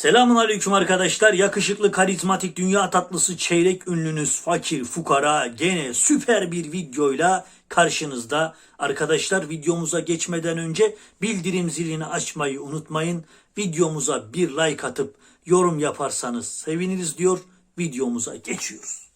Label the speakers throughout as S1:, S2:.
S1: Selamun aleyküm arkadaşlar. Yakışıklı, karizmatik, dünya tatlısı, çeyrek ünlünüz, fakir, fukara gene süper bir videoyla karşınızda. Arkadaşlar videomuza geçmeden önce bildirim zilini açmayı unutmayın. Videomuza bir like atıp yorum yaparsanız seviniriz diyor. Videomuza geçiyoruz.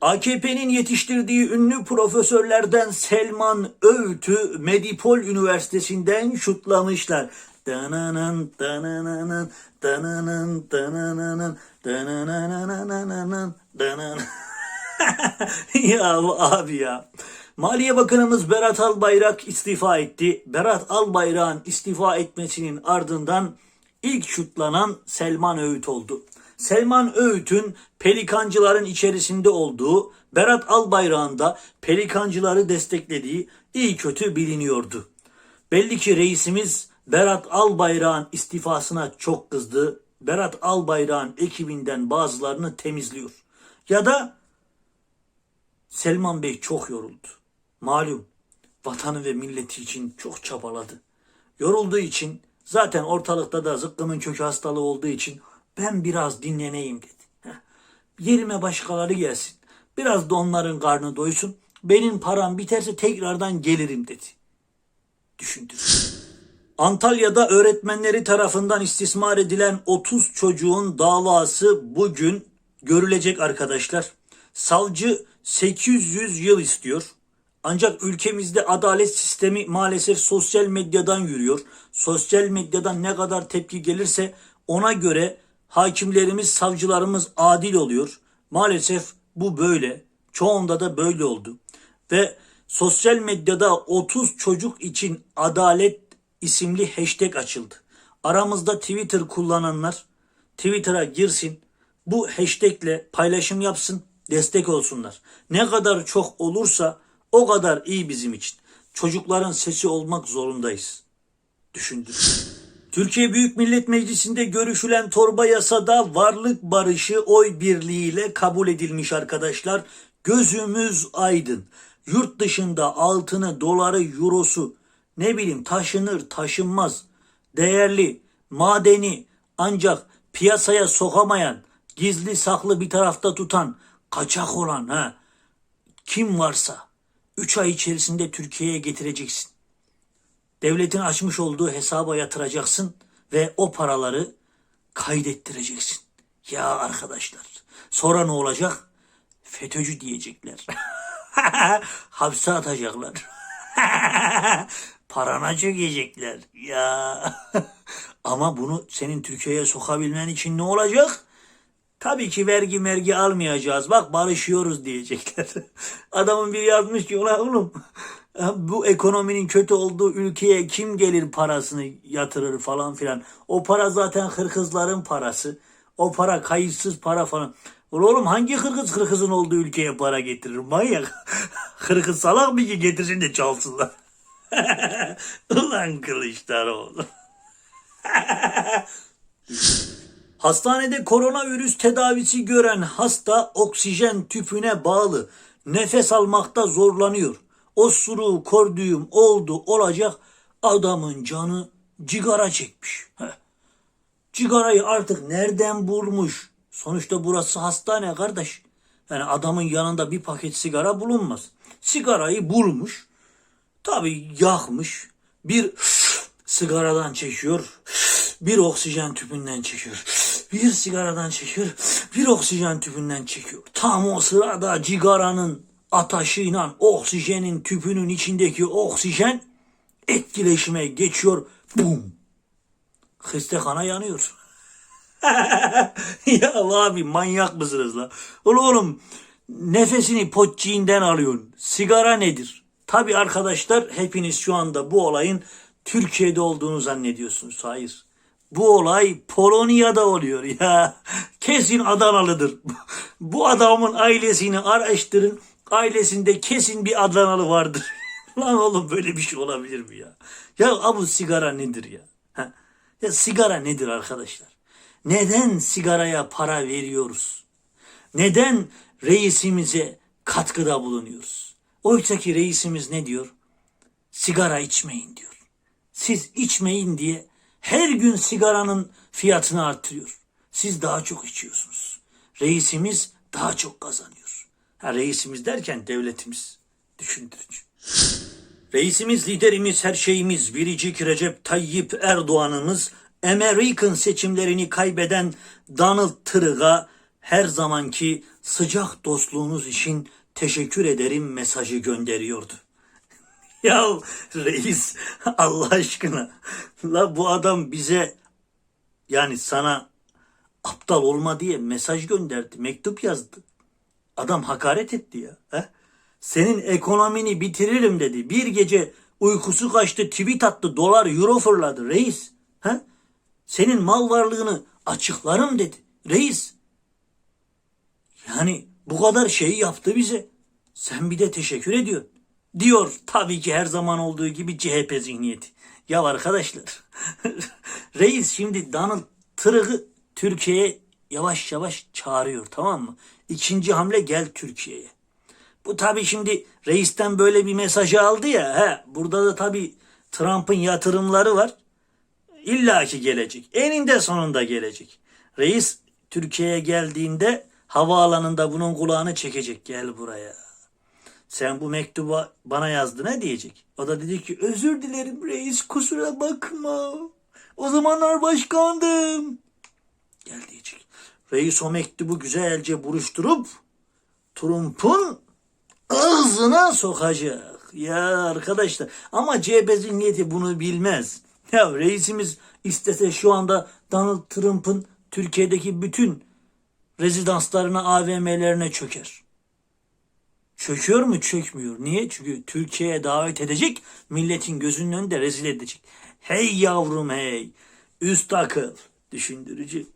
S1: AKP'nin yetiştirdiği ünlü profesörlerden Selman Öğüt'ü Medipol Üniversitesi'nden şutlamışlar. Dananın, dananın, dananın, dananın, dananın, dananın. ya bu abi ya. Maliye Bakanımız Berat Albayrak istifa etti. Berat Albayrak'ın istifa etmesinin ardından ilk şutlanan Selman Öğüt oldu. Selman Öğüt'ün pelikancıların içerisinde olduğu, Berat Albayrak'ın da pelikancıları desteklediği iyi kötü biliniyordu. Belli ki reisimiz Berat Albayrak'ın istifasına çok kızdı. Berat Albayrak'ın ekibinden bazılarını temizliyor. Ya da Selman Bey çok yoruldu. Malum vatanı ve milleti için çok çabaladı. Yorulduğu için zaten ortalıkta da zıkkımın kökü hastalığı olduğu için ben biraz dinleneyim dedi. Yerime başkaları gelsin. Biraz da onların karnı doysun. Benim param biterse tekrardan gelirim dedi. Düşündür. Antalya'da öğretmenleri tarafından istismar edilen 30 çocuğun davası bugün görülecek arkadaşlar. Savcı 800 yıl istiyor. Ancak ülkemizde adalet sistemi maalesef sosyal medyadan yürüyor. Sosyal medyadan ne kadar tepki gelirse ona göre hakimlerimiz, savcılarımız adil oluyor. Maalesef bu böyle. Çoğunda da böyle oldu. Ve sosyal medyada 30 çocuk için adalet isimli hashtag açıldı. Aramızda Twitter kullananlar Twitter'a girsin. Bu hashtagle paylaşım yapsın, destek olsunlar. Ne kadar çok olursa o kadar iyi bizim için. Çocukların sesi olmak zorundayız. Düşündür. Türkiye Büyük Millet Meclisi'nde görüşülen torba yasada varlık barışı oy birliğiyle kabul edilmiş arkadaşlar. Gözümüz aydın. Yurt dışında altını, doları, eurosu ne bileyim taşınır, taşınmaz, değerli, madeni ancak piyasaya sokamayan, gizli saklı bir tarafta tutan, kaçak olan ha kim varsa 3 ay içerisinde Türkiye'ye getireceksin. Devletin açmış olduğu hesaba yatıracaksın ve o paraları kaydettireceksin. Ya arkadaşlar sonra ne olacak? FETÖ'cü diyecekler. Hapse atacaklar. Parana çökecekler. Ya. Ama bunu senin Türkiye'ye sokabilmen için ne olacak? Tabii ki vergi mergi almayacağız. Bak barışıyoruz diyecekler. Adamın biri yazmış ki ulan oğlum bu ekonominin kötü olduğu ülkeye kim gelir parasını yatırır falan filan. O para zaten hırkızların parası. O para kayıtsız para falan. Oğlum hangi hırkız hırkızın olduğu ülkeye para getirir? Manyak. Hırkız salak mı ki getirsin de çalsınlar. Ulan Kılıçdaroğlu. Hastanede koronavirüs tedavisi gören hasta oksijen tüpüne bağlı nefes almakta zorlanıyor. O suru kordüğüm oldu olacak adamın canı cigara çekmiş. Heh. Cigarayı artık nereden bulmuş? Sonuçta burası hastane kardeş. Yani adamın yanında bir paket sigara bulunmaz. Sigarayı bulmuş. Tabii yakmış. Bir sigaradan çekiyor. Bir oksijen tüpünden çekiyor. Bir sigaradan çekiyor. Bir oksijen tüpünden çekiyor. Tam o sırada cigaranın ataşıyla oksijenin tüpünün içindeki oksijen etkileşime geçiyor. Bum. Hıstekana yanıyor. ya abi manyak mısınız la? Oğlum, oğlum nefesini potçiğinden alıyorsun. Sigara nedir? Tabi arkadaşlar hepiniz şu anda bu olayın Türkiye'de olduğunu zannediyorsunuz. Hayır. Bu olay Polonya'da oluyor ya. Kesin Adanalıdır. Bu adamın ailesini araştırın. Ailesinde kesin bir Adanalı vardır. Lan oğlum böyle bir şey olabilir mi ya? Ya abu sigara nedir ya? Ha? Ya sigara nedir arkadaşlar? Neden sigaraya para veriyoruz? Neden reisimize katkıda bulunuyoruz? Oysa ki reisimiz ne diyor? Sigara içmeyin diyor. Siz içmeyin diye her gün sigaranın fiyatını artırıyor. Siz daha çok içiyorsunuz. Reisimiz daha çok kazanıyor. Ha reisimiz derken devletimiz düşündürücü. Reisimiz, liderimiz, her şeyimiz, biricik Recep Tayyip Erdoğan'ımız, Amerikan seçimlerini kaybeden Donald Trump'a her zamanki sıcak dostluğunuz için teşekkür ederim mesajı gönderiyordu. Ya reis Allah aşkına la bu adam bize yani sana aptal olma diye mesaj gönderdi, mektup yazdı. Adam hakaret etti ya. He? Senin ekonomini bitiririm dedi. Bir gece uykusu kaçtı, tweet attı, dolar, euro fırladı reis. He? Senin mal varlığını açıklarım dedi. Reis. Yani bu kadar şeyi yaptı bize. Sen bir de teşekkür ediyorsun. Diyor tabii ki her zaman olduğu gibi CHP zihniyeti. Ya arkadaşlar reis şimdi Donald Trump'ı Türkiye'ye yavaş yavaş çağırıyor tamam mı? İkinci hamle gel Türkiye'ye. Bu tabii şimdi reisten böyle bir mesajı aldı ya. He, burada da tabii Trump'ın yatırımları var. İlla ki gelecek. Eninde sonunda gelecek. Reis Türkiye'ye geldiğinde havaalanında bunun kulağını çekecek. Gel buraya. Sen bu mektubu bana yazdı ne diyecek? O da dedi ki özür dilerim reis kusura bakma. O zamanlar başkandım. Gel diyecek. Reis o mektubu güzelce buruşturup Trump'un ağzına sokacak. Ya arkadaşlar ama CHP zihniyeti bunu bilmez. Ya reisimiz istese şu anda Donald Trump'ın Türkiye'deki bütün rezidanslarına, AVM'lerine çöker. Çöküyor mu? Çökmüyor. Niye? Çünkü Türkiye'ye davet edecek, milletin gözünün önünde rezil edecek. Hey yavrum hey, üst akıl, düşündürücü.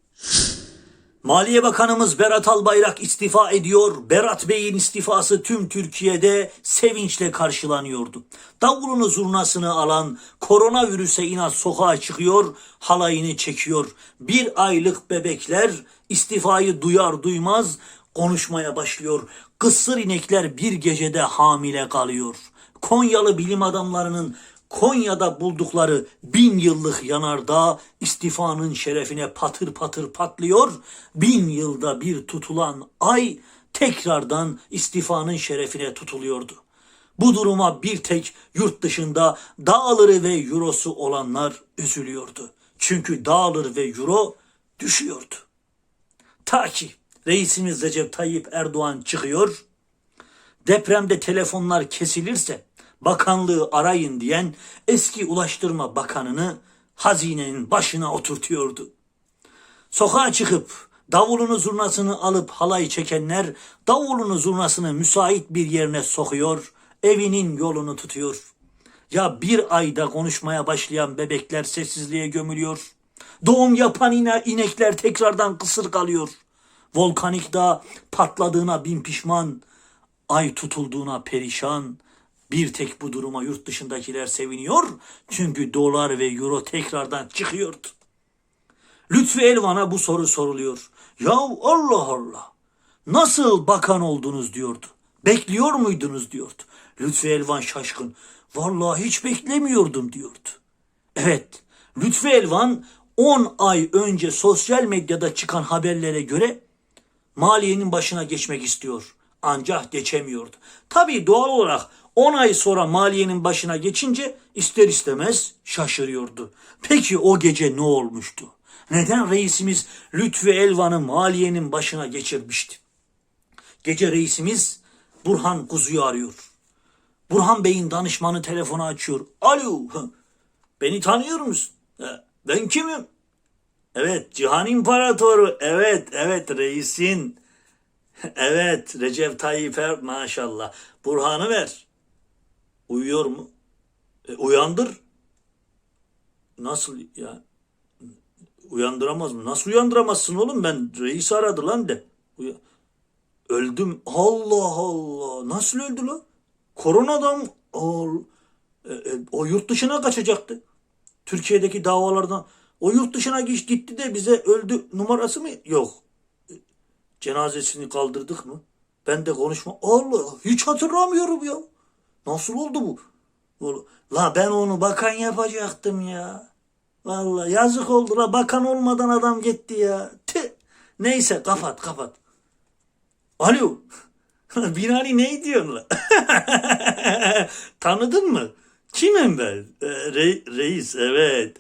S1: Maliye Bakanımız Berat Albayrak istifa ediyor. Berat Bey'in istifası tüm Türkiye'de sevinçle karşılanıyordu. Davulunu zurnasını alan koronavirüse inat sokağa çıkıyor, halayını çekiyor. Bir aylık bebekler istifayı duyar duymaz konuşmaya başlıyor. Kısır inekler bir gecede hamile kalıyor. Konyalı bilim adamlarının Konya'da buldukları bin yıllık yanardağ istifanın şerefine patır patır patlıyor. Bin yılda bir tutulan ay tekrardan istifanın şerefine tutuluyordu. Bu duruma bir tek yurt dışında dağları ve eurosu olanlar üzülüyordu. Çünkü dağılır ve euro düşüyordu. Ta ki reisimiz Recep Tayyip Erdoğan çıkıyor. Depremde telefonlar kesilirse bakanlığı arayın diyen eski Ulaştırma Bakanını hazinenin başına oturtuyordu. Sokağa çıkıp davulunu zurnasını alıp halay çekenler davulunu zurnasını müsait bir yerine sokuyor, evinin yolunu tutuyor. Ya bir ayda konuşmaya başlayan bebekler sessizliğe gömülüyor. Doğum yapan ine, inekler tekrardan kısır kalıyor. Volkanik dağ patladığına bin pişman, ay tutulduğuna perişan. Bir tek bu duruma yurt dışındakiler seviniyor. Çünkü dolar ve euro tekrardan çıkıyordu. Lütfü Elvan'a bu soru soruluyor. Ya Allah Allah. Nasıl bakan oldunuz diyordu. Bekliyor muydunuz diyordu. Lütfü Elvan şaşkın. Vallahi hiç beklemiyordum diyordu. Evet. Lütfü Elvan 10 ay önce sosyal medyada çıkan haberlere göre maliyenin başına geçmek istiyor. Ancak geçemiyordu. Tabii doğal olarak 10 ay sonra maliyenin başına geçince ister istemez şaşırıyordu. Peki o gece ne olmuştu? Neden reisimiz Lütfü Elvan'ı maliyenin başına geçirmişti? Gece reisimiz Burhan Kuzu'yu arıyor. Burhan Bey'in danışmanı telefonu açıyor. Alo, beni tanıyor musun? "Ha, Ben kimim? Evet, Cihan İmparatoru. Evet, evet reisin. Evet, Recep Tayyip Er maşallah. Burhan'ı ver. Uyuyor mu? E, uyandır. Nasıl ya? Uyandıramaz mı? Nasıl uyandıramazsın oğlum? Ben reis aradı lan de. Uya- Öldüm. Allah Allah. Nasıl öldü lan? Koronadan o, e, e, o yurt dışına kaçacaktı. Türkiye'deki davalardan. O yurt dışına gitti de bize öldü numarası mı? Yok. E, Cenazesini kaldırdık mı? Ben de konuşma. Allah hiç hatırlamıyorum ya. Nasıl oldu bu? La ben onu bakan yapacaktım ya. Vallahi yazık oldu la bakan olmadan adam gitti ya. Tüh. Neyse kapat kapat. Alo. Binali ne diyorsun la? Tanıdın mı? Kimim ben? Ee, re- reis evet.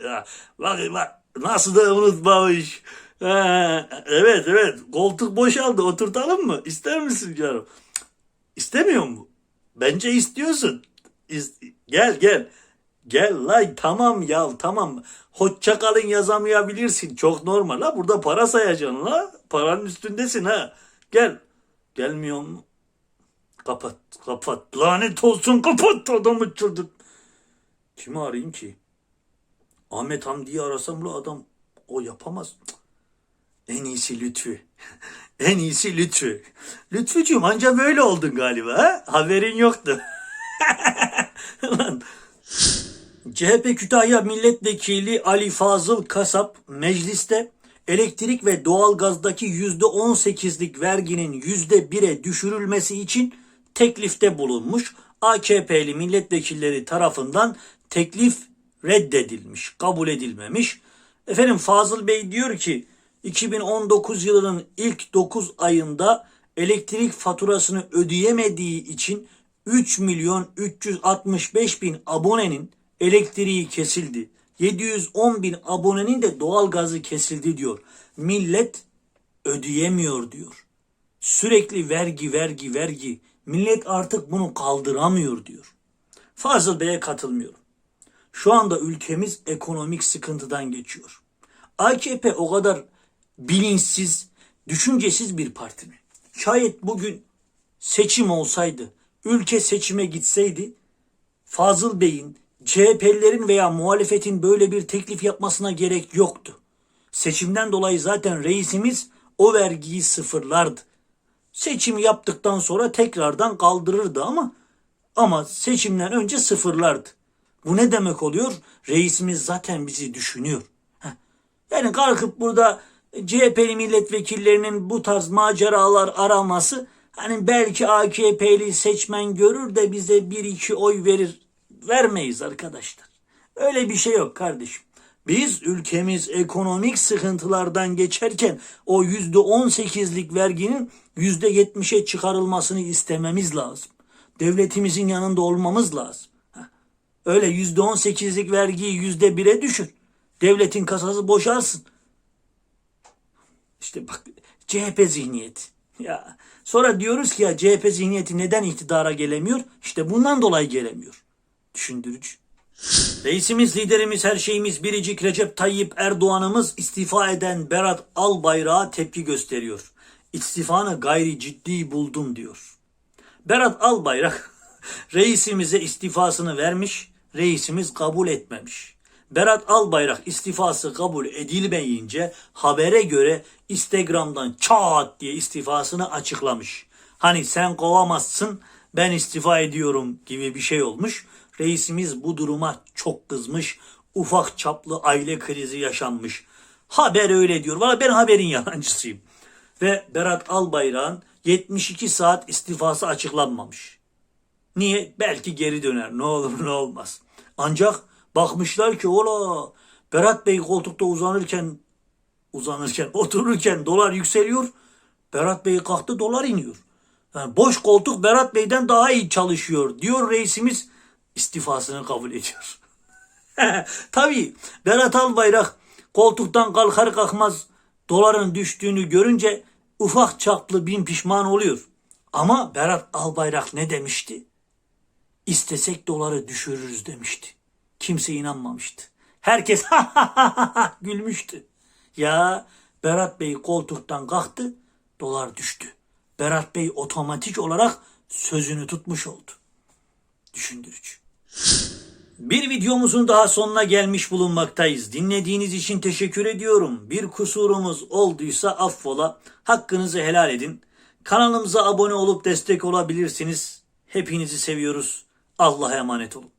S1: Bak bak nasıl da unutmamış. Ha, evet evet koltuk boşaldı oturtalım mı? İster misin canım? İstemiyor mu? Bence istiyorsun. İst- gel gel. Gel lay tamam ya tamam. Hoşça kalın yazamayabilirsin. Çok normal ha. Burada para sayacaksın la. Paranın üstündesin ha. Gel. Gelmiyor mu? Kapat kapat. Lanet olsun kapat adamı çıldır. Kimi arayayım ki? Ahmet Hamdi'yi arasam la adam o yapamaz. Cık. En iyisi Lütfü. en iyisi Lütfü. Lütfücüğüm anca böyle oldun galiba ha? Haberin yoktu. CHP Kütahya Milletvekili Ali Fazıl Kasap mecliste elektrik ve doğalgazdaki %18'lik verginin %1'e düşürülmesi için teklifte bulunmuş. AKP'li milletvekilleri tarafından teklif reddedilmiş, kabul edilmemiş. Efendim Fazıl Bey diyor ki 2019 yılının ilk 9 ayında elektrik faturasını ödeyemediği için 3 milyon 365 bin abonenin elektriği kesildi. 710 bin abonenin de doğalgazı kesildi diyor. Millet ödeyemiyor diyor. Sürekli vergi vergi vergi. Millet artık bunu kaldıramıyor diyor. Fazıl Bey'e katılmıyorum. Şu anda ülkemiz ekonomik sıkıntıdan geçiyor. AKP o kadar bilinçsiz, düşüncesiz bir parti mi? Şayet bugün seçim olsaydı, ülke seçime gitseydi, Fazıl Bey'in, CHP'lilerin veya muhalefetin böyle bir teklif yapmasına gerek yoktu. Seçimden dolayı zaten reisimiz o vergiyi sıfırlardı. Seçim yaptıktan sonra tekrardan kaldırırdı ama ama seçimden önce sıfırlardı. Bu ne demek oluyor? Reisimiz zaten bizi düşünüyor. Heh. Yani kalkıp burada CHP'li milletvekillerinin bu tarz maceralar araması hani belki AKP'li seçmen görür de bize bir iki oy verir. Vermeyiz arkadaşlar. Öyle bir şey yok kardeşim. Biz ülkemiz ekonomik sıkıntılardan geçerken o yüzde on sekizlik verginin yüzde yetmişe çıkarılmasını istememiz lazım. Devletimizin yanında olmamız lazım. Öyle yüzde on sekizlik vergiyi yüzde bire düşür. Devletin kasası boşalsın. İşte bak CHP zihniyeti. Ya sonra diyoruz ki ya CHP zihniyeti neden iktidara gelemiyor? İşte bundan dolayı gelemiyor. Düşündürücü. Reisimiz, liderimiz, her şeyimiz biricik Recep Tayyip Erdoğan'ımız istifa eden Berat Albayrak'a tepki gösteriyor. İstifanı gayri ciddi buldum diyor. Berat Albayrak reisimize istifasını vermiş, reisimiz kabul etmemiş. Berat Albayrak istifası kabul edilmeyince habere göre Instagram'dan çat diye istifasını açıklamış. Hani sen kovamazsın ben istifa ediyorum gibi bir şey olmuş. Reisimiz bu duruma çok kızmış. Ufak çaplı aile krizi yaşanmış. Haber öyle diyor. Valla ben haberin yalancısıyım. Ve Berat Albayrak'ın 72 saat istifası açıklanmamış. Niye? Belki geri döner. Ne olur ne olmaz. Ancak bakmışlar ki ola Berat Bey koltukta uzanırken uzanırken otururken dolar yükseliyor. Berat Bey kalktı dolar iniyor. Yani boş koltuk Berat Bey'den daha iyi çalışıyor diyor reisimiz istifasını kabul ediyor. Tabii Berat Albayrak koltuktan kalkar kalkmaz doların düştüğünü görünce ufak çaplı bin pişman oluyor. Ama Berat Albayrak ne demişti? İstesek doları düşürürüz demişti. Kimse inanmamıştı. Herkes gülmüştü. Ya Berat Bey koltuktan kalktı, dolar düştü. Berat Bey otomatik olarak sözünü tutmuş oldu. Düşündürücü. Bir videomuzun daha sonuna gelmiş bulunmaktayız. Dinlediğiniz için teşekkür ediyorum. Bir kusurumuz olduysa affola. Hakkınızı helal edin. Kanalımıza abone olup destek olabilirsiniz. Hepinizi seviyoruz. Allah'a emanet olun.